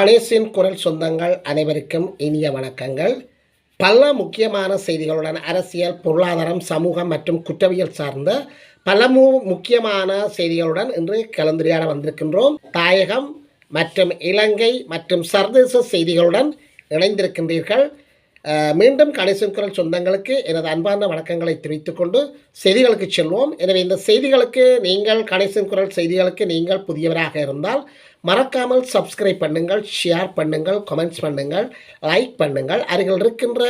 கணேசின் குரல் சொந்தங்கள் அனைவருக்கும் இனிய வணக்கங்கள். பல முக்கியமான செய்திகளுடன் அரசியல் பொருளாதாரம் சமூகம் மற்றும் குற்றவியல் சார்ந்த பல மு முக்கியமான செய்திகளுடன் இன்று கலந்துரையாட வந்திருக்கின்றோம். தாயகம் மற்றும் இலங்கை மற்றும் சர்வதேச செய்திகளுடன் இணைந்திருக்கின்றீர்கள். மீண்டும் கணேசன் குரல் சொந்தங்களுக்கு எனது அன்பான வணக்கங்களை தெரிவித்துக் கொண்டு செய்திகளுக்கு செல்வோம். எனவே இந்த செய்திகளுக்கு நீங்கள் கணேசன் குரல் செய்திகளுக்கு நீங்கள் புதியவராக இருந்தால் மறக்காமல் சப்ஸ்கிரைப் பண்ணுங்கள் ஷேர் பண்ணுங்கள் கமெண்ட்ஸ் பண்ணுங்கள் லைக் பண்ணுங்கள். அருகில் இருக்கின்ற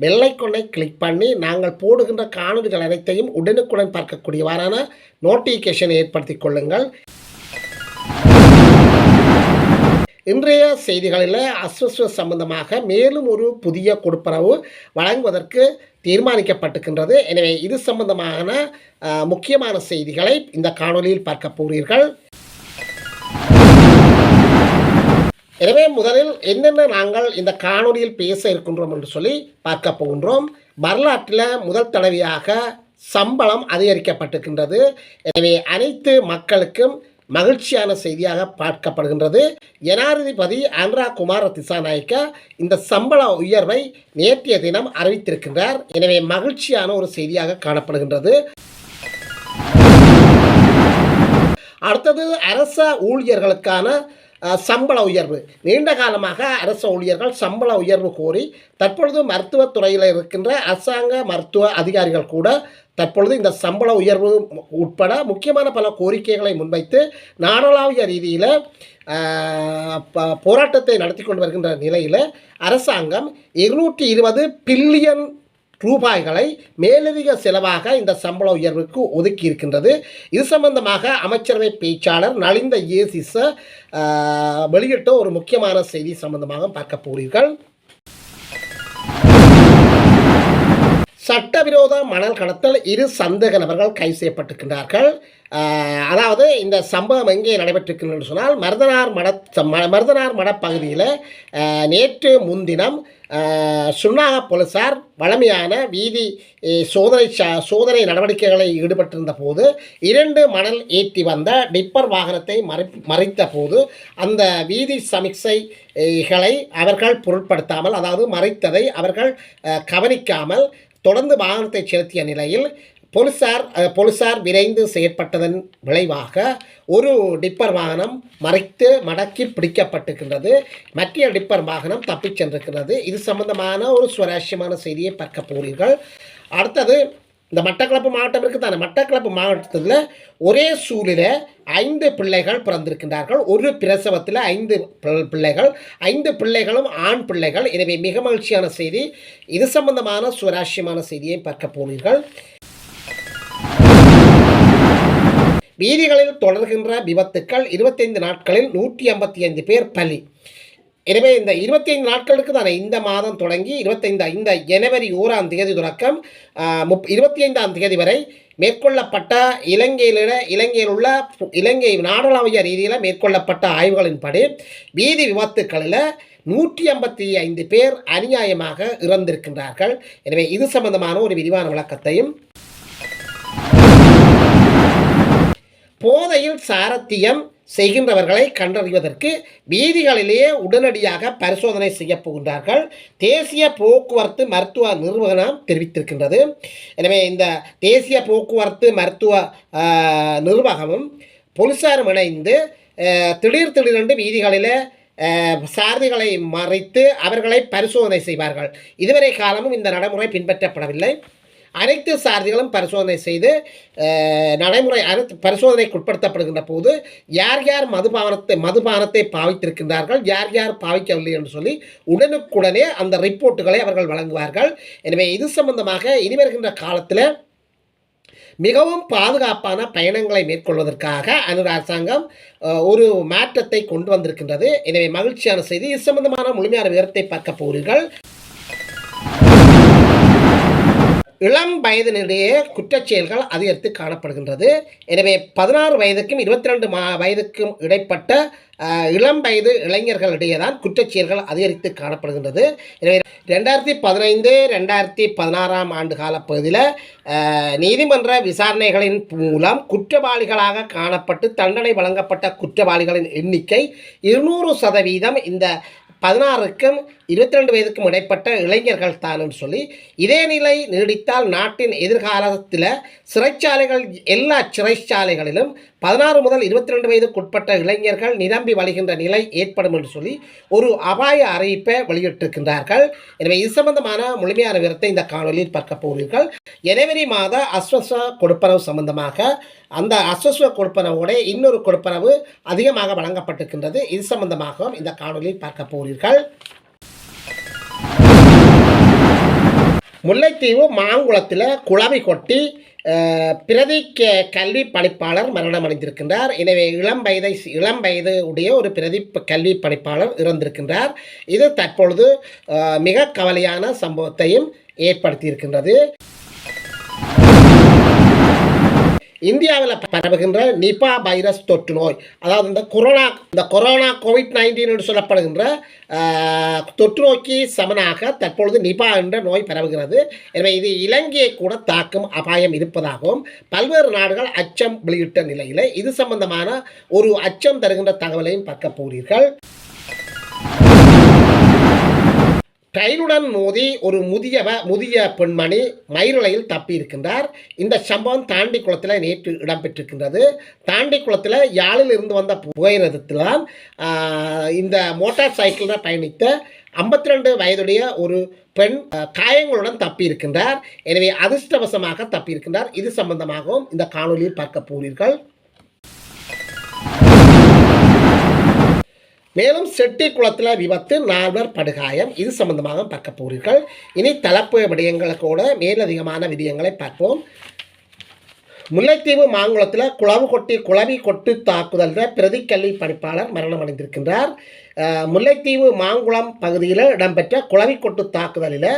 வெள்ளைக்கொன்னை கிளிக் பண்ணி நாங்கள் போடுகின்ற காணொலிகள் அனைத்தையும் உடனுக்குடன் பார்க்கக்கூடியவாறான நோட்டிஃபிகேஷனை ஏற்படுத்தி கொள்ளுங்கள். இன்றைய செய்திகளில் அஸ்வஸ்வ சம்பந்தமாக மேலும் ஒரு புதிய கொடுப்பனவு வழங்குவதற்கு தீர்மானிக்கப்பட்டிருக்கின்றது. எனவே இது சம்பந்தமான முக்கியமான செய்திகளை இந்த காணொலியில் பார்க்க போகிறீர்கள். எனவே முதலில் என்னென்ன நாங்கள் இந்த காணொலியில் பேச இருக்கின்றோம் என்று சொல்லி பார்க்க போகின்றோம். வரலாற்றில் முதல் தடவையாக சம்பளம் அதிகரிக்கப்பட்டிருக்கின்றது. எனவே அனைத்து மக்களுக்கும் மகிழ்ச்சியான செய்தியாக பார்க்கப்படுகின்றது. ஜனாதிபதி அனுரா குமார திசாநாயக்க இந்த சம்பள உயர்வை நேற்றைய தினம் அறிவித்திருக்கின்றார். எனவே மகிழ்ச்சியான ஒரு செய்தியாக காணப்படுகின்றது. அடுத்தது அரச ஊழியர்களுக்கான சம்பள உயர்வு. நீண்ட காலமாக அரச ஊழியர்கள் சம்பள உயர்வு கோரி தற்பொழுது மருத்துவத்துறையில் இருக்கின்ற அரசாங்க மருத்துவ அதிகாரிகள் கூட தற்பொழுது இந்த சம்பள உயர்வு உட்பட முக்கியமான பல கோரிக்கைகளை முன்வைத்து நாடளாவிய ரீதியில் போராட்டத்தை நடத்தி கொண்டு வருகின்ற நிலையில் அரசாங்கம் இருநூற்றி இருபது பில்லியன் ரூபாய்களை மேலதிக செலவாக இந்த சம்பள உயர்வுக்கு ஒதுக்கி இருக்கின்றது இது சம்பந்தமாக அமைச்சரவை பேச்சாளர் நலிந்த ஏசிச வெளியிட்ட ஒரு முக்கியமான செய்தி சம்பந்தமாக பார்க்க போகிறீர்கள். சட்டவிரோத மணல் கடத்தல் இரு சந்தேக நபர்கள் கைது செய்யப்பட்டிருக்கின்றார்கள். அதாவது இந்த சம்பவம் எங்கே நடைபெற்றிருக்கின்றது சொன்னால் மருதனார் மட ம- மருதனார் மட பகுதியில் நேற்று முன்தினம் சுன்னாக போலீசார் வழமையான வீதி சோதனை ச- சோதனை நடவடிக்கைகளை ஈடுபட்டிருந்த போது இரண்டு மணல் ஏற்றி வந்த டிப்பர் வாகனத்தை மறை மறைத்த போது அந்த வீதி சமிக்சைகளை அவர்கள் பொருட்படுத்தாமல் அதாவது மறைத்ததை அவர்கள் கவனிக்காமல் தொடர்ந்து வாகனத்தை செலுத்திய நிலையில் போலீசார் அஹ், போலீசார் விரைந்து செயற்பட்டதன் விளைவாக ஒரு டிப்பர் வாகனம் மறைத்து மடக்கி பிடிக்கப்பட்டிருக்கின்றது. மற்ற டிப்பர் வாகனம் தப்பிச் சென்றிருக்கிறது இது சம்பந்தமான ஒரு சுவாரஸ்யமான செய்தியை பார்க்க போகிறீர்கள். அடுத்தது இந்த மட்டக்களப்பு மாவட்டம் இருக்குது. தானே மட்டக்களப்பு மாவட்டத்தில் ஒரே சூழலில் ஐந்து பிள்ளைகள் பிறந்திருக்கின்றார்கள். ஒரு பிரசவத்தில் ஐந்து பிள்ளைகள் ஐந்து பிள்ளைகளும் ஆண் பிள்ளைகள். எனவே மிக மகிழ்ச்சியான செய்தி. இது சம்பந்தமான சுவராசியமான செய்தியை பார்க்க போனீர்கள். வீதிகளில் தொடர்கின்ற விபத்துக்கள் இருபத்தைந்து நாட்களில் நூற்றி ஐம்பத்தி ஐந்து பேர் பலி. எனவே இந்த இருபத்தி ஐந்து நாட்களுக்கு தானே இந்த மாதம் தொடங்கி இருபத்தைந்து இந்த ஜனவரி ஓராம் தேதி தொடக்கம் முப் இருபத்தி ஐந்தாம் தேதி வரை மேற்கொள்ளப்பட்ட இலங்கையில் இலங்கையில் உள்ள இலங்கை நாடளாவிய ரீதியில் மேற்கொள்ளப்பட்ட ஆய்வுகளின்படி வீதி விபத்துக்களில் நூற்றி ஐம்பத்தி ஐந்து பேர் அநியாயமாக இறந்திருக்கின்றார்கள். எனவே இது சம்பந்தமான ஒரு விரிவான விளக்கத்தையும் போதையில் சாரத்தியம் செய்கின்றவர்களை கண்டறிவதற்கு வீதிகளிலேயே உடனடியாக பரிசோதனை செய்யப் போகின்றார்கள் தேசிய போக்குவரத்து மருத்துவ நிறுவனம் தெரிவித்திருக்கின்றது. எனவே இந்த தேசிய போக்குவரத்து மருத்துவ நிர்வாகமும் போலீஸாரும் இணைந்து திடீர் திடீரென்று வீதிகளில் சாரதிகளை மறைத்து அவர்களை பரிசோதனை செய்வார்கள். இதுவரை காலமும் இந்த நடைமுறை பின்பற்றப்படவில்லை. அனைத்து சாரதிகளும் பரிசோதனை செய்து நடைமுறை அனைத்து பரிசோதனைக்கு உட்படுத்தப்படுகின்ற போது யார் யார் மதுபானத்தை மதுபானத்தை பாவித்திருக்கின்றார்கள் யார் யார் பாவிக்கவில்லை என்று சொல்லி உடனுக்குடனே அந்த ரிப்போர்ட்டுகளை அவர்கள் வழங்குவார்கள். எனவே இது சம்பந்தமாக இனி வருகின்ற காலத்தில் மிகவும் பாதுகாப்பான பயணங்களை மேற்கொள்வதற்காக அனுர அரசாங்கம் ஒரு மாற்றத்தை கொண்டு வந்திருக்கின்றது. எனவே மகிழ்ச்சியான செய்தி. இது சம்பந்தமான முழுமையான விவரத்தை பார்க்க போகிறீர்கள். இளம் வயதினிடையே குற்றச்செயல்கள் அதிகரித்து காணப்படுகின்றது. எனவே பதினாறு வயதுக்கும் இருபத்தி ரெண்டு மா வயதுக்கும் இடைப்பட்ட இளம் வயது இளைஞர்களிடையே தான் குற்றச்செயல்கள் அதிகரித்து காணப்படுகின்றது. எனவே ரெண்டாயிரத்தி பதினைந்து ரெண்டாயிரத்தி பதினாறாம் ஆண்டு காலப்பகுதியில் பகுதியில் நீதிமன்ற விசாரணைகளின் மூலம் குற்றவாளிகளாக காணப்பட்டு தண்டனை வழங்கப்பட்ட குற்றவாளிகளின் எண்ணிக்கை இருநூறு சதவீதம் இந்த பதினாறுக்கும் இருபத்தி ரெண்டு வயதுக்கும் இடைப்பட்ட இளைஞர்கள் தானுன்னு சொல்லி இதே நிலை நீடித்தால் நாட்டின் எதிர்காலத்தில் சிறைச்சாலைகள் எல்லா சிறைச்சாலைகளிலும் பதினாறு முதல் இருபத்தி ரெண்டு வயதுக்குட்பட்ட இளைஞர்கள் நிரம்பி வழிகின்ற நிலை ஏற்படும் என்று சொல்லி ஒரு அபாய அறிவிப்பை வெளியிட்டிருக்கின்றார்கள். எனவே இது சம்பந்தமான முழுமையான விவரத்தை இந்த காணொலியில் பார்க்க போகிறீர்கள். ஜனவரி மாத அஸ்வஸ்வ கொடுப்பனவு சம்பந்தமாக அந்த அஸ்வஸ்வ கொடுப்பனவோட இன்னொரு கொடுப்பனவு அதிகமாக வழங்கப்பட்டிருக்கின்றது. இது சம்பந்தமாகவும் இந்த காணொலியில் பார்க்க போகிறீர்கள். முல்லைத்தீவு மாங்குளத்தில் குழவி கொட்டி பிரதி க- கல்வி பணிப்பாளர் மரணம் அடைந்திருக்கின்றார். எனவே இளம் வயதை இளம் வயது உடைய ஒரு பிரதி கல்வி பணிப்பாளர் இறந்திருக்கின்றார். இது தற்பொழுது மிக கவலையான சம்பவத்தையும் ஏற்படுத்தியிருக்கின்றது. இந்தியாவில் பரவுகின்ற நிபா வைரஸ் தொற்று நோய் அதாவது இந்த கொரோனா இந்த கொரோனா கோவிட் நைன்டீன் என்று சொல்லப்படுகின்ற தொற்று நோய்க்கு சமனாக தற்பொழுது நிபா என்ற நோய் பரவுகிறது. எனவே இது இலங்கையை கூட தாக்கும் அபாயம் இருப்பதாகவும் பல்வேறு நாடுகள் அச்சம் வெளியிட்ட நிலையில் இது சம்பந்தமான ஒரு அச்சம் தருகின்ற தகவலையும் பார்க்க போகிறீர்கள். ட்ரெயினுடன் மோதி ஒரு முதியவ முதிய பெண்மணி மயிரிழையில் தப்பியிருக்கின்றார். இந்த சம்பவம் தாண்டி குளத்தில் நேற்று இடம்பெற்றிருக்கின்றது. தாண்டிக்குளத்தில் யாழில் இருந்து வந்த புகையிரதத்தில்தான் இந்த மோட்டார் சைக்கிளில் பயணித்த ஐம்பத்தி ரெண்டு வயதுடைய ஒரு பெண் காயங்களுடன் தப்பியிருக்கின்றார். எனவே அதிர்ஷ்டவசமாக தப்பியிருக்கின்றார். இது சம்பந்தமாகவும் இந்த காணொலியில் பார்க்க போகிறீர்கள். மேலும் செட்டி குளத்தில் விபத்து நால்வர் படுகாயம். இது சம்பந்தமாக பார்க்க போகிறீர்கள். இனி தலைப்பு விடயங்களுக்கூட மேலதிகமான விடயங்களை பார்ப்போம். முல்லைத்தீவு மாங்குளத்தில் குளவு கொட்டி குளவி கொட்டு தாக்குதலில் பிரதிக்கல்வி பணிப்பாளர் மரணம் அடைந்திருக்கின்றார் முல்லைத்தீவு மாங்குளம் பகுதியில் இடம்பெற்ற குளவி கொட்டு தாக்குதலில்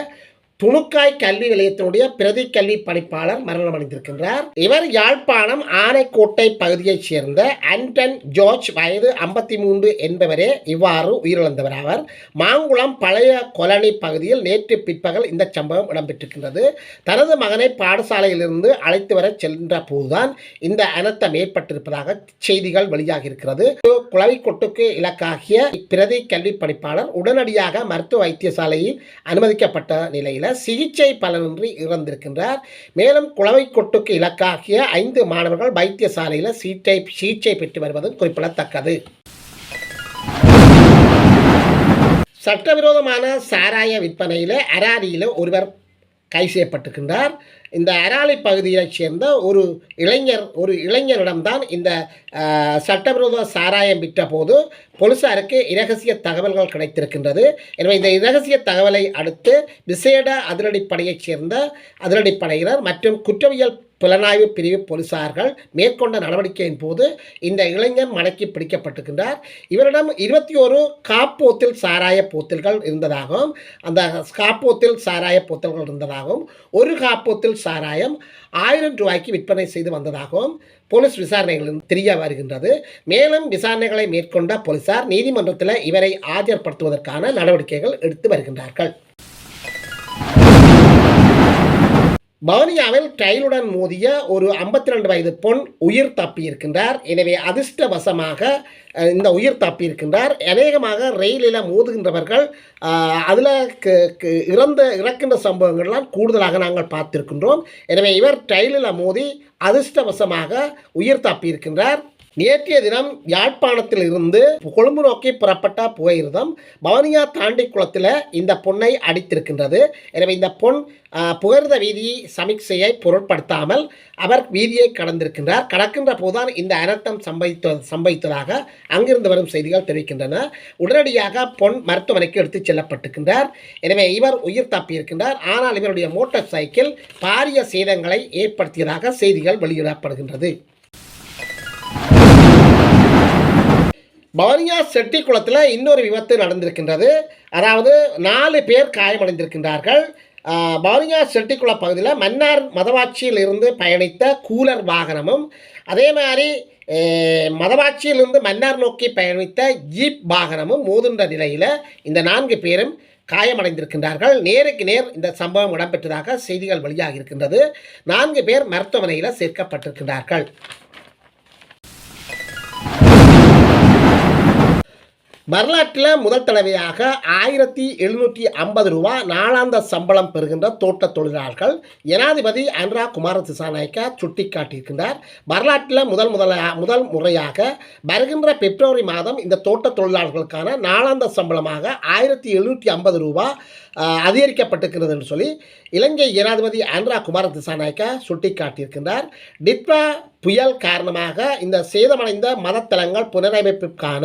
துணுக்காய் கல்வி நிலையத்தினுடைய பிரதி கல்வி பணிப்பாளர் மரணம் அடைந்திருக்கின்றார் இவர் யாழ்ப்பாணம் ஆனைக்கோட்டை பகுதியைச் சேர்ந்த அண்டன் ஜார்ஜ் வயது ஐம்பத்தி மூன்று என்பவரே இவ்வாறு உயிரிழந்தவர் அவர் மாங்குளம் பழைய கொலனி பகுதியில் நேற்று பிற்பகல் இந்த சம்பவம் இடம்பெற்றிருக்கின்றது. தனது மகனை பாடசாலையிலிருந்து அழைத்து வர சென்ற போதுதான் இந்த அனர்த்தம் ஏற்பட்டிருப்பதாக செய்திகள் வெளியாகியிருக்கிறது. குளவி கொட்டுக்கு இலக்காகிய பிரதி கல்வி பணிப்பாளர் உடனடியாக மருத்துவ வைத்தியசாலையில் அனுமதிக்கப்பட்ட நிலையில் சிகிச்சை பலனின்றி இறந்திருக்கின்றார். மேலும் குளவை கொட்டுக்கு இலக்காகிய ஐந்து மாணவர்கள் வைத்தியசாலையில் சீட்டை சிகிச்சை பெற்று வருவது குறிப்பிடத்தக்கது. சட்டவிரோதமான சாராய விற்பனையில் அராரியில் ஒருவர் கைது செய்யப்பட்டிருக்கின்றார். இந்த அராலி பகுதியைச் சேர்ந்த ஒரு இளைஞர் ஒரு இளைஞரிடம்தான் இந்த சட்டவிரோத சாராயம் விற்ற போது போலீசாருக்கு இரகசிய தகவல்கள் கிடைத்திருக்கின்றது. எனவே இந்த இரகசிய தகவலை அடுத்து விசேட அதிரடிப்படையைச் சேர்ந்த அதிரடிப்படையினர் மற்றும் குற்றவியல் புலனாய்வு பிரிவு போலீசார்கள் மேற்கொண்ட நடவடிக்கையின் போது இந்த இளைஞர் மடக்கி பிடிக்கப்பட்டிருக்கின்றார். இவரிடம் இருபத்தி ஒரு காப்போத்தில் சாராய போத்தல்கள் இருந்ததாகவும் அந்த காப்போத்தில் சாராய போத்தல்கள் இருந்ததாகவும் ஒரு காப்போத்தில் சாராயம் ஆயிரம் ரூபாய்க்கு விற்பனை செய்து வந்ததாகவும் போலீஸ் விசாரணைகளில் தெரிய வருகின்றது. மேலும் விசாரணைகளை மேற்கொண்ட போலீசார் நீதிமன்றத்தில் இவரை ஆஜர்படுத்துவதற்கான நடவடிக்கைகள் எடுத்து வருகின்றார்கள். பவனியாவில் ட்ரெயினுடன் மோதிய ஒரு 52 ரெண்டு வயது பொன் உயிர் தப்பியிருக்கின்றார். எனவே அதிர்ஷ்டவசமாக இந்த உயிர் தப்பியிருக்கின்றார். அநேகமாக ரயிலில் மோதுகின்றவர்கள் அதில் இறந்த இறக்கின்ற சம்பவங்கள்லாம் கூடுதலாக நாங்கள் பார்த்திருக்கின்றோம். எனவே இவர் ட்ரெயினில் மோதி அதிர்ஷ்டவசமாக உயிர் தப்பியிருக்கின்றார். நேற்றைய தினம் யாழ்ப்பாணத்தில் இருந்து கொழும்பு நோக்கி புறப்பட்ட புகையிரதம் பவனியா தாண்டி குளத்தில் இந்த பொண்ணை அடித்திருக்கின்றது. எனவே இந்த பொன் புகர்ந்த வீதி வீதியை சமீட்சையை பொருட்படுத்தாமல் அவர் வீதியை கடந்திருக்கின்றார். கடக்கின்ற போதுதான் இந்த அனர்த்தம் சம்பவித்த சம்பவித்ததாக அங்கிருந்து வரும் செய்திகள் தெரிவிக்கின்றன. உடனடியாக பொன் மருத்துவமனைக்கு எடுத்துச் செல்லப்பட்டிருக்கின்றார். எனவே இவர் உயிர் தப்பியிருக்கின்றார். ஆனால் இவருடைய மோட்டார் சைக்கிள் பாரிய சேதங்களை ஏற்படுத்தியதாக செய்திகள் வெளியிடப்படுகின்றது. பவனியா செட்டிக்குளத்தில் இன்னொரு விபத்து நடந்திருக்கின்றது. அதாவது நாலு பேர் காயமடைந்திருக்கின்றார்கள். பவனியா செட்டிக்குள பகுதியில் மன்னார் மதவாட்சியில் இருந்து பயணித்த கூலர் வாகனமும் அதே மாதிரி மதவாட்சியிலிருந்து மன்னார் நோக்கி பயணித்த ஜீப் வாகனமும் மோதுன்ற நிலையில் இந்த நான்கு பேரும் காயமடைந்திருக்கின்றார்கள். நேருக்கு நேர் இந்த சம்பவம் இடம்பெற்றதாக செய்திகள் வெளியாகி இருக்கின்றது. நான்கு பேர் மருத்துவமனையில் சேர்க்கப்பட்டிருக்கின்றார்கள். வரலாற்றில் முதல் தடவையாக ஆயிரத்தி எழுநூற்றி ஐம்பது ரூபா நாளாந்த சம்பளம் பெறுகின்ற தோட்ட தொழிலாளர்கள் ஜனாதிபதி அன்ரா குமார திசாநாயக்கா சுட்டிக்காட்டியிருக்கின்றார். வரலாற்றில் முதல் முதல முதல் முறையாக வருகின்ற பிப்ரவரி மாதம் இந்த தோட்ட தொழிலாளர்களுக்கான நாளாந்த சம்பளமாக ஆயிரத்தி எழுநூற்றி ஐம்பது ரூபா அதிகரிக்கப்பட்டிருக்கிறது என்று சொல்லி இலங்கை ஜனாதிபதி அன்ரா குமார திசாநாயக்கா சுட்டிக்காட்டியிருக்கின்றார். டிட்வா புயல் காரணமாக இந்த சேதமடைந்த மதத்தலங்கள் புனரமைப்பிற்கான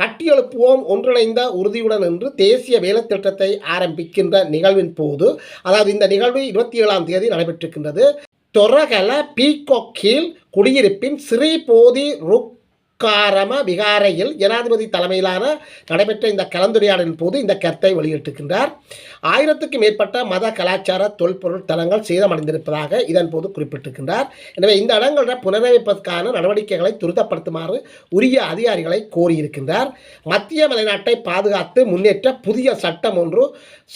கட்டியெழுப்புவோம் ஒன்றிணைந்த உறுதியுடன் என்று தேசிய வேலைத்திட்டத்தை ஆரம்பிக்கின்ற நிகழ்வின் போது அதாவது இந்த நிகழ்வு இருபத்தி ஏழாம் தேதி நடைபெற்றிருக்கின்றது. தொரகல பீகோக்கில் குடியிருப்பின் ஸ்ரீபோதி ருக்காரம விகாரையில் ஜனாதிபதி தலைமையிலான நடைபெற்ற இந்த கலந்துரையாடலின் போது இந்த கருத்தை வெளியிட்டிருக்கின்றார். ஆயிரத்துக்கும் மேற்பட்ட மத கலாச்சார தொல்பொருள் தலங்கள் சேதமடைந்திருப்பதாக இதன் போது குறிப்பிட்டிருக்கின்றார். எனவே இந்த இடங்களை புனரமைப்பதற்கான நடவடிக்கைகளை துரிதப்படுத்துமாறு உரிய அதிகாரிகளை கோரியிருக்கின்றார். மத்திய மலைநாட்டை பாதுகாத்து முன்னேற்ற புதிய சட்டம் ஒன்று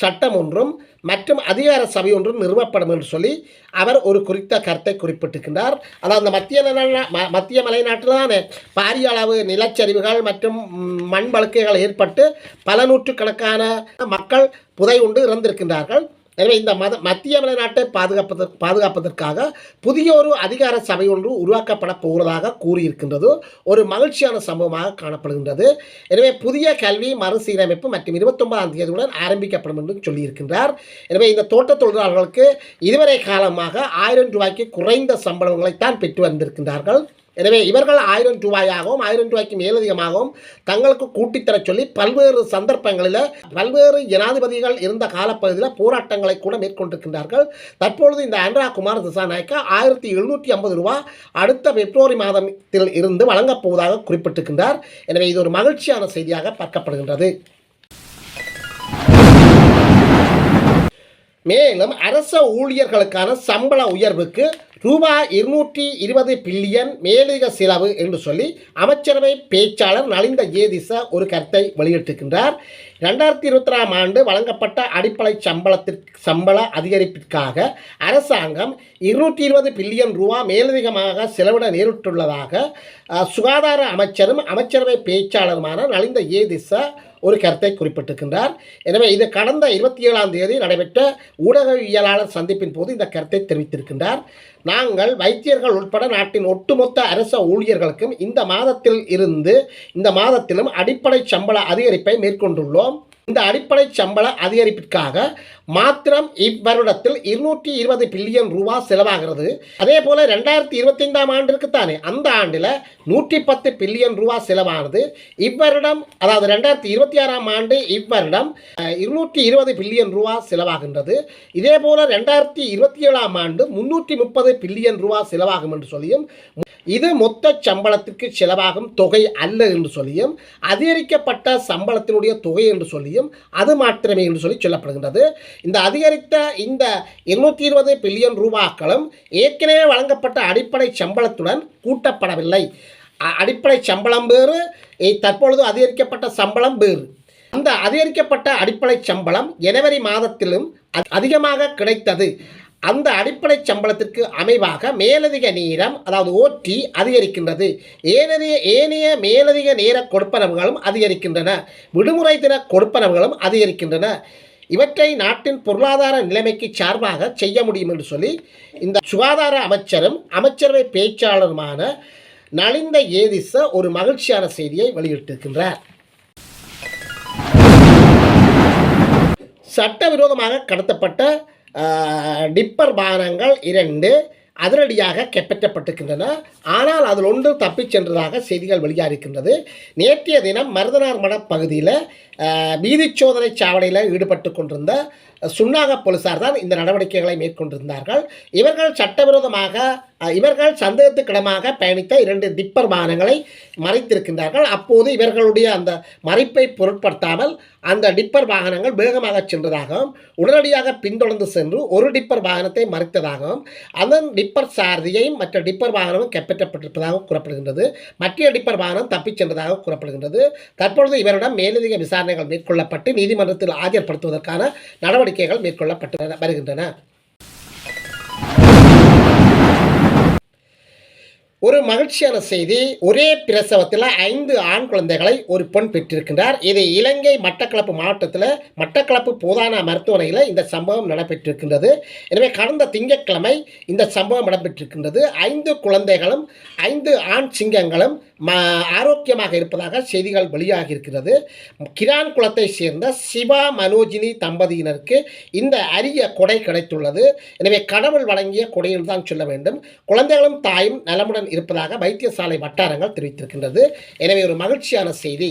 சட்டம் ஒன்றும் மற்றும் அதிகார சபை ஒன்று நிறுவப்படும் என்று சொல்லி அவர் ஒரு குறித்த கருத்தை குறிப்பிட்டிருக்கின்றார். அதாவது இந்த மத்திய ம- மத்திய மலைநாட்டில் தான் பாரிய அளவு நிலச்சரிவுகள் மற்றும் மண் வழுக்கைகள் ஏற்பட்டு பல நூற்றுக்கணக்கான மக்கள் புதை உண்டு இறந்திருக்கின்றார்கள். எனவே இந்த மத மத்திய மலைநாட்டை பாதுகாப்பதற்கு பாதுகாப்பதற்காக புதிய ஒரு அதிகார சபை ஒன்று உருவாக்கப்பட போகிறதாக கூறியிருக்கின்றது. ஒரு மகிழ்ச்சியான சம்பவமாக காணப்படுகின்றது. எனவே புதிய கல்வி மறுசீரமைப்பு மற்றும் இருபத்தொன்பதாம் தேதியுடன் ஆரம்பிக்கப்படும் என்று சொல்லியிருக்கின்றார். எனவே இந்த தோட்ட தொழிலாளர்களுக்கு இதுவரை காலமாக ஆயிரம் ரூபாய்க்கு குறைந்த சம்பளங்களைத்தான் பெற்று வந்திருக்கின்றார்கள். எனவே இவர்கள் ஆயிரம் ரூபாயாகவும் ஆயிரம் ரூபாய்க்கு மேலதிகமாகவும் தங்களுக்கு கூட்டித்தரச் சொல்லி பல்வேறு சந்தர்ப்பங்களில் பல்வேறு ஜனாதிபதிகள் இருந்த காலப்பகுதியில் போராட்டங்களை கூட மேற்கொண்டிருக்கின்றார்கள். தற்பொழுது இந்த ஆண்ட்ரா குமார் திசாநாயக்கா ஆயிரத்தி எழுநூற்றி ஐம்பது ரூபா அடுத்த பிப்ரவரி மாதத்தில் இருந்து வழங்கப் போவதாக குறிப்பிட்டிருக்கின்றார். எனவே இது ஒரு மகிழ்ச்சியான செய்தியாக பார்க்கப்படுகின்றது. மேலும் அரச ஊழியர்களுக்கான சம்பள உயர்வுக்கு ரூபாய் இருநூற்றி இருபது பில்லியன் மேலதிக செலவு என்று சொல்லி அமைச்சரவை பேச்சாளர் நலிந்த ஏதிச ஒரு கருத்தை வெளியிட்டிருக்கின்றார். ரெண்டாயிரத்தி இருபத்தி ஆண்டு வழங்கப்பட்ட அடிப்படை சம்பளத்திற்கு சம்பள அதிகரிப்பிற்காக அரசாங்கம் இருநூற்றி இருபது பில்லியன் ரூபா மேலதிகமாக செலவிட நேரிட்டுள்ளதாக சுகாதார அமைச்சரும் அமைச்சரவை பேச்சாளருமான நலிந்த ஏதிச ஒரு கருத்தை குறிப்பிட்டிருக்கின்றார். எனவே இது கடந்த இருபத்தி ஏழாம் தேதி நடைபெற்ற ஊடகவியலாளர் சந்திப்பின் போது இந்த கருத்தை தெரிவித்திருக்கின்றார். நாங்கள் வைத்தியர்கள் உட்பட நாட்டின் ஒட்டுமொத்த அரச ஊழியர்களுக்கும் இந்த மாதத்தில் இருந்து இந்த மாதத்திலும் அடிப்படை சம்பள அதிகரிப்பை மேற்கொண்டுள்ளோம். இந்த அடிப்படை சம்பள அதிகரிப்பிற்காக மாத்திரம் இவ்வருடத்தில் இருநூற்றி இருபது பில்லியன் ரூபா செலவாகிறது. அதே போல ரெண்டாயிரத்தி இருபத்தைந்தாம் ஆண்டிற்கு தானே அந்த ஆண்டில் நூற்றி பத்து பில்லியன் ரூபா செலவானது. இவ்வருடம் அதாவது ரெண்டாயிரத்தி இருபத்தி ஆறாம் ஆண்டு இவ்வருடம் இருநூற்றி இருபது பில்லியன் ரூபா செலவாகின்றது. இதே போல ரெண்டாயிரத்தி இருபத்தி ஏழாம் ஆண்டு முன்னூற்றி முப்பது பில்லியன் ரூபா செலவாகும் என்று சொல்லியும் இது மொத்த சம்பளத்திற்கு செலவாகும் தொகை அல்ல என்று சொல்லியும் அதிகரிக்கப்பட்ட சம்பளத்தினுடைய தொகை என்று சொல்லியும் அது மாத்திரமே என்று சொல்லி சொல்லப்படுகின்றது. இந்த அதிகரித்த இந்த இருநூற்றி இருபது பில்லியன் ரூபாக்களும் ஏற்கனவே வழங்கப்பட்ட அடிப்படை சம்பளத்துடன் கூட்டப்படவில்லை. அடிப்படை சம்பளம் வேறு தற்பொழுது அதிகரிக்கப்பட்ட சம்பளம் வேறு. அந்த அதிகரிக்கப்பட்ட அடிப்படை சம்பளம் ஜனவரி மாதத்திலும் அ- அதிகமாக கிடைத்தது. அந்த அடிப்படை சம்பளத்திற்கு அமைவாக மேலதிக நேரம் அதாவது ஓட்டி அதிகரிக்கின்றது. ஏனைய ஏனைய மேலதிக நேர கொடுப்பனவுகளும் அதிகரிக்கின்றன. விடுமுறை தின கொடுப்பனவுகளும் அதிகரிக்கின்றன. இவற்றை நாட்டின் பொருளாதார நிலைமைக்கு சார்பாக செய்ய முடியும் என்று சொல்லி இந்த சுகாதார அமைச்சரும் அமைச்சரவை பேச்சாளருமான நலிந்த ஏதிச ஒரு மகிழ்ச்சியான செய்தியை வெளியிட்டிருக்கின்றார். சட்டவிரோதமாக கடத்தப்பட்ட ஆஹ், டிப்பர் வாகனங்கள் இரண்டு அதிரடியாக கைப்பற்றப்பட்டிருக்கின்றன. ஆனால் அதில் ஒன்று தப்பிச் சென்றதாக செய்திகள் வெளியாகிருக்கின்றது நேற்றைய தினம் மருதனார் மட பகுதியில் வீதி வீதிச் சோதனை சாவடியில் ஈடுபட்டு கொண்டிருந்த சுன்னாக போலீசார் தான் இந்த நடவடிக்கைகளை மேற்கொண்டிருந்தார்கள். இவர்கள் சட்டவிரோதமாக இவர்கள் சந்தேகத்துக்கிடமாக பயணித்த இரண்டு டிப்பர் வாகனங்களை மறைத்திருக்கின்றார்கள். அப்போது இவர்களுடைய அந்த மறைப்பை பொருட்படுத்தாமல் அந்த டிப்பர் வாகனங்கள் வேகமாக சென்றதாகவும் உடனடியாக பின்தொடர்ந்து சென்று ஒரு டிப்பர் வாகனத்தை மறைத்ததாகவும் அதன் டிப்பர் சாரதியையும் மற்ற டிப்பர் வாகனமும் கைப்பற்றப்பட்டிருப்பதாக கூறப்படுகின்றது. மற்ற டிப்பர் வாகனம் தப்பிச் சென்றதாக கூறப்படுகின்றது. தற்பொழுது இவரிடம் மேலதிக விசாரணை விசாரணைகள் மேற்கொள்ளப்பட்டு நீதிமன்றத்தில் ஆஜர்படுத்துவதற்கான நடவடிக்கைகள் மேற்கொள்ளப்பட்டு வருகின்றன. ஒரு மகிழ்ச்சியான செய்தி. ஒரே பிரசவத்தில் ஐந்து ஆண் குழந்தைகளை ஒரு பெண் பெற்றிருக்கின்றார். இது இலங்கை மட்டக்களப்பு மாவட்டத்தில் மட்டக்களப்பு போதானா மருத்துவமனையில் இந்த சம்பவம் நடைபெற்றிருக்கின்றது. எனவே கடந்த திங்கட்கிழமை இந்த சம்பவம் நடைபெற்றிருக்கின்றது ஐந்து குழந்தைகளும் ஐந்து ஆண் சிங்கங்களும் ஆரோக்கியமாக இருப்பதாக செய்திகள் வெளியாகி இருக்கிறது கிரான் குளத்தை சேர்ந்த சிவா மனோஜினி தம்பதியினருக்கு இந்த அரிய கொடை கிடைத்துள்ளது. எனவே கடவுள் வழங்கிய கொடையில் தான் சொல்ல வேண்டும். குழந்தைகளும் தாயும் நலமுடன் இருப்பதாக வைத்தியசாலை வட்டாரங்கள் தெரிவித்திருக்கின்றது. எனவே ஒரு மகிழ்ச்சியான செய்தி.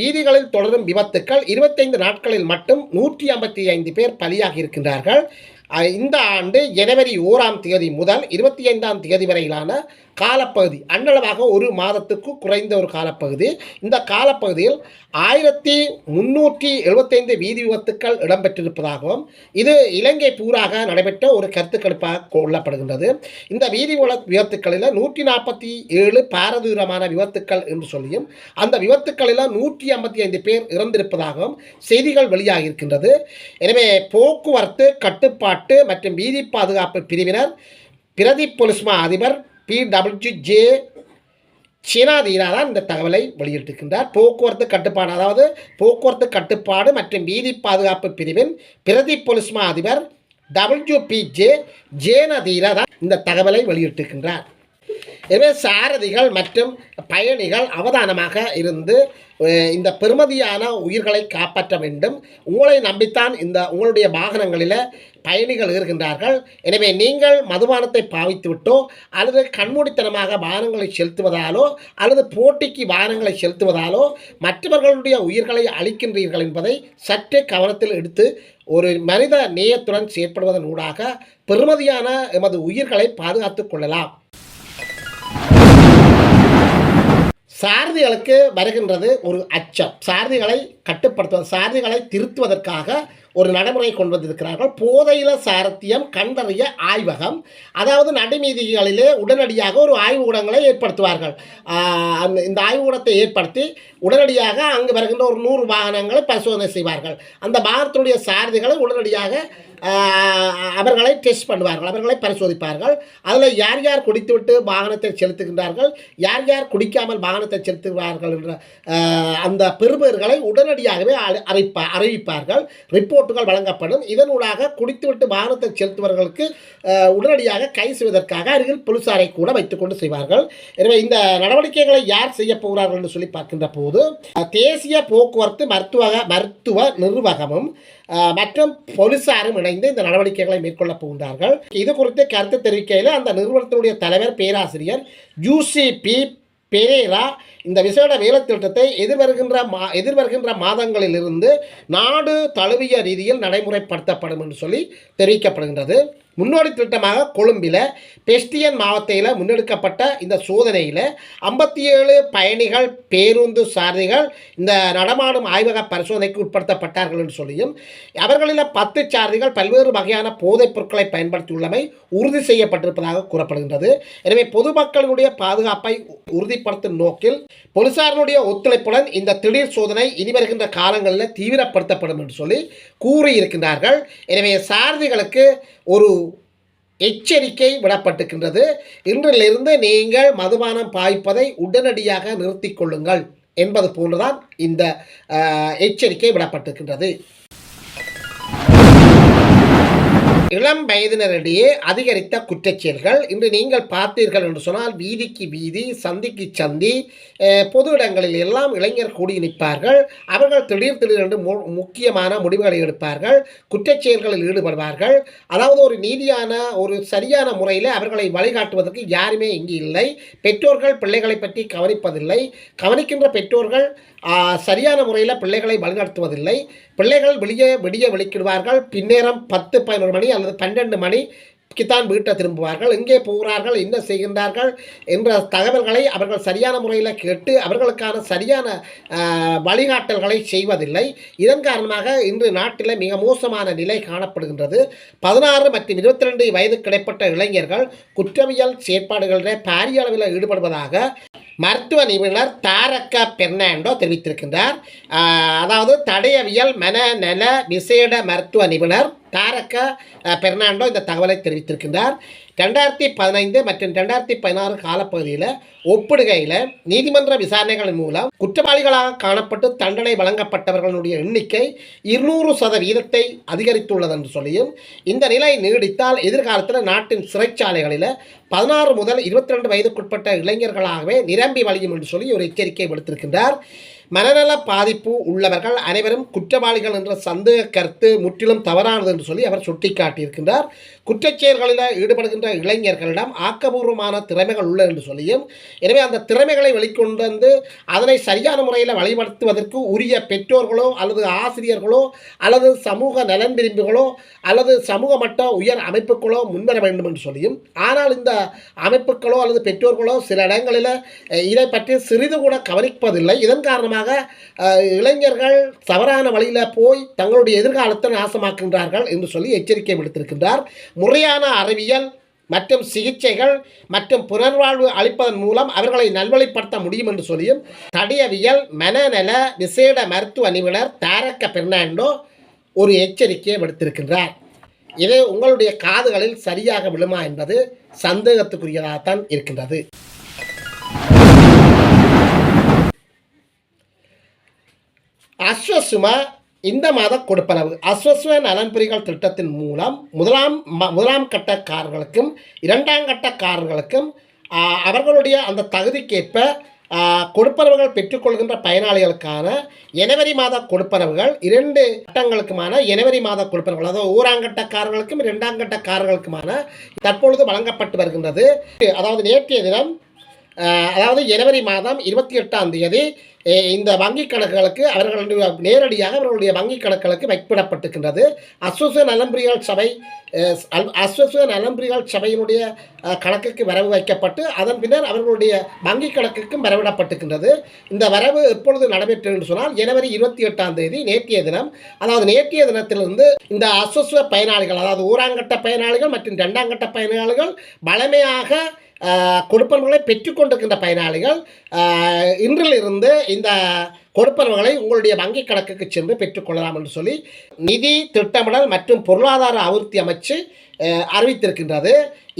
வீதிகளில் தொடரும் விபத்துக்கள் இருபத்தைந்து நாட்களில் மட்டும் நூற்றி ஐம்பத்தி ஐந்து பேர் பலியாகி இருக்கின்றார்கள். இந்த ஆண்டு ஜனவரி ஓராம் தேதி முதல் இருபத்தி ஐந்தாம் தேதி வரையிலான காலப்பகுதி. அன்னளவாக ஒரு மாதத்துக்கு குறைந்த ஒரு காலப்பகுதி. இந்த காலப்பகுதியில் ஆயிரத்தி முன்னூற்றி எழுபத்தைந்து வீதி விபத்துக்கள் இடம்பெற்றிருப்பதாகவும் இது இலங்கை பூராக நடைபெற்ற ஒரு கருத்துக்கணிப்பாக கொள்ளப்படுகின்றது. இந்த வீதி விபத்துக்களில் நூற்றி நாற்பத்தி ஏழு பாரதூரமான விபத்துக்கள் என்று சொல்லியும் அந்த விபத்துக்களில் நூற்றி ஐம்பத்தி ஐந்து பேர் இறந்திருப்பதாகவும் செய்திகள் வெளியாகி இருக்கின்றது எனவே போக்குவரத்து கட்டுப்பாட்டு மற்றும் வீதி பாதுகாப்பு பிரிவினர் பிரதி பொலிஸ்மா அதிபர் பி டபிள்யூ ஜே தான் இந்த தகவலை வெளியிட்டிருக்கின்றார். போக்குவரத்து கட்டுப்பாடு அதாவது போக்குவரத்து கட்டுப்பாடு மற்றும் வீதி பாதுகாப்பு பிரிவின் பிரதி பொலிஸ்மா அதிபர் டபிள்யூபிஜே பி ஜே தான் இந்த தகவலை வெளியிட்டிருக்கின்றார். எனவே சாரதிகள் மற்றும் பயணிகள் அவதானமாக இருந்து இந்த பெருமதியான உயிர்களை காப்பாற்ற வேண்டும். உங்களை நம்பித்தான் இந்த உங்களுடைய வாகனங்களில் பயணிகள் இருக்கின்றார்கள் எனவே நீங்கள் மதுபானத்தை பாவித்து விட்டோ அல்லது கண்மூடித்தனமாக வாகனங்களை செலுத்துவதாலோ அல்லது போட்டிக்கு வாகனங்களை செலுத்துவதாலோ மற்றவர்களுடைய உயிர்களை அளிக்கின்றீர்கள் என்பதை சற்றே கவனத்தில் எடுத்து ஒரு மனித நேயத்துடன் செயற்படுவதன் ஊடாக பெருமதியான எமது உயிர்களை பாதுகாத்து கொள்ளலாம். சாரதிகளுக்கு வருகின்றது ஒரு அச்சம். சாரதிகளை கட்டுப்படுத்துவது சாரதிகளை திருத்துவதற்காக ஒரு நடைமுறை கொண்டு வந்திருக்கிறார்கள். போதையில சாரத்தியம் கண்டறிய ஆய்வகம். அதாவது நடுமீதிகளிலே உடனடியாக ஒரு ஆய்வுகூடங்களை ஏற்படுத்துவார்கள். அந்த இந்த ஆய்வுகூடத்தை ஏற்படுத்தி உடனடியாக அங்கு வருகின்ற ஒரு நூறு வாகனங்களை பரிசோதனை செய்வார்கள். அந்த வாகனத்தினுடைய சாரதிகளை உடனடியாக அவர்களை டெஸ்ட் பண்ணுவார்கள் அவர்களை பரிசோதிப்பார்கள். அதில் யார் யார் குடித்துவிட்டு வாகனத்தை செலுத்துகின்றார்கள் யார் யார் குடிக்காமல் வாகனத்தை செலுத்துகிறார்கள் என்ற அந்த பெருமர்களை உடனடியாகவே அறி- அறிப்பா அறிவிப்பார்கள். ரிப்போர்ட்டுகள் வழங்கப்படும். இதனூடாக குடித்துவிட்டு வாகனத்தை செலுத்துபவர்களுக்கு உடனடியாக கை செய்வதற்காக அருகில் போலீசாரை கூட வைத்துக்கொண்டு செய்வார்கள். எனவே இந்த நடவடிக்கைகளை யார் செய்ய போகிறார்கள் என்று சொல்லி பார்க்கின்ற போது தேசிய போக்குவரத்து மருத்துவ மருத்துவ நிர்வாகமும் மற்றும் போலீசாரும் இணைந்து இந்த நடவடிக்கைகளை மேற்கொள்ளப் போகின்றார்கள். இது குறித்து கருத்து தெரிவிக்கையில் அந்த நிறுவனத்தினுடைய தலைவர் பேராசிரியர் யூசிபி பெரேரா இந்த விசேட வேலைத்திட்டத்தை எதிர்வருகின்ற மா எதிர்வருகின்ற மாதங்களிலிருந்து நாடு தழுவிய ரீதியில் நடைமுறைப்படுத்தப்படும் என்று சொல்லி தெரிவிக்கப்படுகின்றது. முன்னோடி திட்டமாக கொழும்பில் பெஸ்டியன் மாவட்டத்தில் முன்னெடுக்கப்பட்ட இந்த சோதனையில் ஐம்பத்தி ஏழு பயணிகள் பேருந்து சாரதிகள் இந்த நடமாடும் ஆய்வக பரிசோதனைக்கு உட்படுத்தப்பட்டார்கள் என்று சொல்லியும் அவர்களில் பத்து சாரதிகள் பல்வேறு வகையான போதைப் பொருட்களை பயன்படுத்தியுள்ளமை உறுதி செய்யப்பட்டிருப்பதாக கூறப்படுகின்றது. எனவே பொதுமக்களுடைய பாதுகாப்பை உறுதிப்படுத்தும் நோக்கில் போலீசாரனுடைய ஒத்துழைப்புடன் இந்த திடீர் சோதனை இனி வருகின்ற காலங்களில் தீவிரப்படுத்தப்படும் என்று சொல்லி கூறியிருக்கின்றார்கள். எனவே சாரதிகளுக்கு ஒரு எச்சரிக்கை விடப்பட்டிருக்கின்றது. இன்றிலிருந்து நீங்கள் மதுபானம் பாய்ப்பதை உடனடியாக நிறுத்திக் கொள்ளுங்கள் என்பது போன்றுதான் இந்த எச்சரிக்கை விடப்பட்டிருக்கின்றது. இளம் வயதினரிடையே அதிகரித்த குற்றச்செயல்கள். இன்று நீங்கள் பார்த்தீர்கள் என்று சொன்னால் வீதிக்கு வீதி சந்திக்கு சந்தி பொது இடங்களில் எல்லாம் இளைஞர் கூடி நிற்பார்கள். அவர்கள் திடீர் திடீரென்று என்று முக்கியமான முடிவுகளை எடுப்பார்கள். குற்றச்செயல்களில் ஈடுபடுவார்கள். அதாவது ஒரு நீதியான ஒரு சரியான முறையில் அவர்களை வழிகாட்டுவதற்கு யாருமே இங்கு இல்லை. பெற்றோர்கள் பிள்ளைகளை பற்றி கவனிப்பதில்லை. கவனிக்கின்ற பெற்றோர்கள் சரியான முறையில் பிள்ளைகளை வழிநடத்துவதில்லை. பிள்ளைகள் வெளியே விடிய விழிக்கிடுவார்கள். பின்னேரம் பத்து பதினொரு மணி அல்லது பன்னெண்டு மணிக்குத்தான் வீட்டை திரும்புவார்கள். எங்கே போகிறார்கள்? என்ன செய்கின்றார்கள்? என்ற தகவல்களை அவர்கள் சரியான முறையில் கேட்டு அவர்களுக்கான சரியான வழிகாட்டல்களை செய்வதில்லை. இதன் காரணமாக இன்று நாட்டில் மிக மோசமான நிலை காணப்படுகின்றது. பதினாறு மற்றும் இருபத்தி ரெண்டு வயதுக்கு கிடைப்பட்ட இளைஞர்கள் குற்றவியல் செயற்பாடுகளில் பாரிய அளவில் ஈடுபடுவதாக மருத்துவ நிபுணர் தாரக்க பெர்னாண்டோ தெரிவித்திருக்கின்றார். அதாவது தடயவியல் மன நல விசேட மருத்துவ நிபுணர் தாரக்க பெர்னாண்டோ இந்த தகவலை தெரிவித்திருக்கின்றார். ரெண்டாயிரத்தி பதினைந்து மற்றும் ரெண்டாயிரத்தி பதினாறு காலப்பகுதியில் ஒப்பிடுகையில் நீதிமன்ற விசாரணைகளின் மூலம் குற்றவாளிகளாக காணப்பட்டு தண்டனை வழங்கப்பட்டவர்களுடைய எண்ணிக்கை இருநூறு சதவீதத்தை அதிகரித்துள்ளது என்று சொல்லியும் இந்த நிலை நீடித்தால் எதிர்காலத்தில் நாட்டின் சிறைச்சாலைகளில் பதினாறு முதல் இருபத்தி ரெண்டு வயதுக்குட்பட்ட இளைஞர்களாகவே நிரம்பி வழியும் என்று சொல்லி ஒரு எச்சரிக்கை விடுத்திருக்கின்றார். மனநல பாதிப்பு உள்ளவர்கள் அனைவரும் குற்றவாளிகள் என்ற சந்தேக கருத்து முற்றிலும் தவறானது என்று சொல்லி அவர் சுட்டிக்காட்டியிருக்கின்றார். குற்றச்செயல்களில் ஈடுபடுகின்ற இளைஞர்களிடம் ஆக்கபூர்வமான திறமைகள் உள்ள என்று சொல்லியும் எனவே அந்த திறமைகளை வெளிக்கொண்டு வந்து அதனை சரியான முறையில் வழிபடுத்துவதற்கு உரிய பெற்றோர்களோ அல்லது ஆசிரியர்களோ அல்லது சமூக நலன் விரும்பிகளோ அல்லது சமூக மட்ட உயர் அமைப்புகளோ முன்வர வேண்டும் என்று சொல்லியும் ஆனால் இந்த அமைப்புகளோ அல்லது பெற்றோர்களோ சில இடங்களில் இதை பற்றி சிறிது கூட கவனிப்பதில்லை. இதன் காரணமாக இளைஞர்கள் தவறான வழியில் போய் தங்களுடைய எதிர்காலத்தை நாசமாக்கின்றார்கள் என்று சொல்லி எச்சரிக்கை விடுத்திருக்கின்றார். முறையான அறிவியல் மற்றும் சிகிச்சைகள் மற்றும் புனர்வாழ்வு அளிப்பதன் மூலம் அவர்களை நல்வழிப்படுத்த முடியும் என்று சொல்லியும் தடியவியல் மனநல விசேட மருத்துவ நிபுணர் தாரக்க பெர்னாண்டோ ஒரு எச்சரிக்கையை விடுத்திருக்கின்றார். இது உங்களுடைய காதுகளில் சரியாக விழுமா என்பது சந்தேகத்துக்குரியதாகத்தான் இருக்கின்றது. அஸ்வசுமா இந்த மாத கொடுப்பனவு. அஸ்வஸ்வ நலன்புரிகள் திட்டத்தின் மூலம் முதலாம் ம- முதலாம் கட்டக்காரர்களுக்கும் இரண்டாம் கட்டக்காரர்களுக்கும் காரர்களுக்கும் அவர்களுடைய அந்த தகுதிக்கேற்ப கொடுப்பனவுகள் பெற்றுக்கொள்கின்ற பயனாளிகளுக்கான ஜனவரி மாத கொடுப்பனவுகள் இரண்டு கட்டங்களுக்குமான ஜனவரி மாத கொடுப்பனவுகள் அதாவது ஊராங்கட்டக்காரர்களுக்கும் இரண்டாம் கட்டக்காரர்களுக்குமான தற்பொழுது வழங்கப்பட்டு வருகின்றது. அதாவது நேற்றைய தினம் அதாவது ஜனவரி மாதம் இருபத்தி எட்டாம் தேதி இந்த வங்கி கணக்குகளுக்கு அவர்களுடைய நேரடியாக அவர்களுடைய வங்கி கணக்குகளுக்கு வைப்பிடப்பட்டிருக்கின்றது. அஸ்வச நலம்புரிகள் சபை அஹ் அல்- அஸ்வச நலம்புரிகள் சபையினுடைய கணக்குக்கு வரவு வைக்கப்பட்டு அதன் பின்னர் அவர்களுடைய வங்கி கணக்குக்கும் வரவிடப்பட்டிருக்கின்றது. இந்த வரவு எப்பொழுது நடைபெற்றது என்று சொன்னால் ஜனவரி இருபத்தி எட்டாம் தேதி நேற்றைய தினம். அதாவது நேற்றைய தினத்திலிருந்து இந்த அஸ்வஸ்வ பயனாளிகள் அதாவது ஊராங்கட்ட பயனாளிகள் மற்றும் இரண்டாம் கட்ட பயனாளிகள் பலமையாக கொடுப்பனவுகளை பெற்றுக்கொண்டிருக்கின்ற பயனாளிகள் இன்றிலிருந்து இந்த கொடுப்பனவுகளை உங்களுடைய வங்கி கணக்குக்கு சென்று பெற்றுக்கொள்ளலாம் என்று சொல்லி நிதி திட்டமிடல் மற்றும் பொருளாதார அபிவிருத்தி அமைச்சு அறிவித்திருக்கின்றது.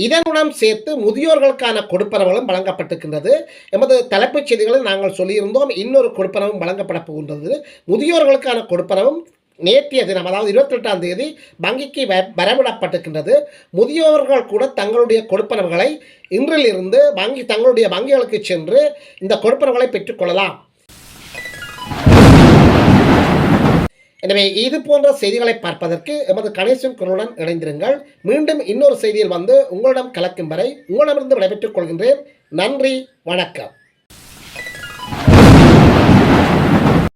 இதனுடன் சேர்த்து முதியோர்களுக்கான கொடுப்பனவுகளும் வழங்கப்பட்டிருக்கின்றது. எமது தலைப்புச் செய்திகளில் நாங்கள் சொல்லியிருந்தோம் இன்னொரு கொடுப்பனவும் வழங்கப்பட போகின்றது. முதியோர்களுக்கான கொடுப்பனவும் நேற்றைய தினம் அதாவது இருபத்தி எட்டாம் தேதி வங்கிக்கு வரவிடப்பட்டிருக்கின்றது. முதியோர்கள் கூட தங்களுடைய கொடுப்பனவுகளை இன்றிலிருந்து வங்கி தங்களுடைய வங்கிகளுக்கு சென்று இந்த கொடுப்பனவுகளை பெற்றுக்கொள்ளலாம் எனவே இது போன்ற செய்திகளை பார்ப்பதற்கு எமது கணேசன் குரலுடன் இணைந்திருங்கள். மீண்டும் இன்னொரு செய்தியில் வந்து உங்களிடம் கலக்கும் வரை உங்களிடமிருந்து விடைபெற்றுக் கொள்கின்றேன். நன்றி வணக்கம்.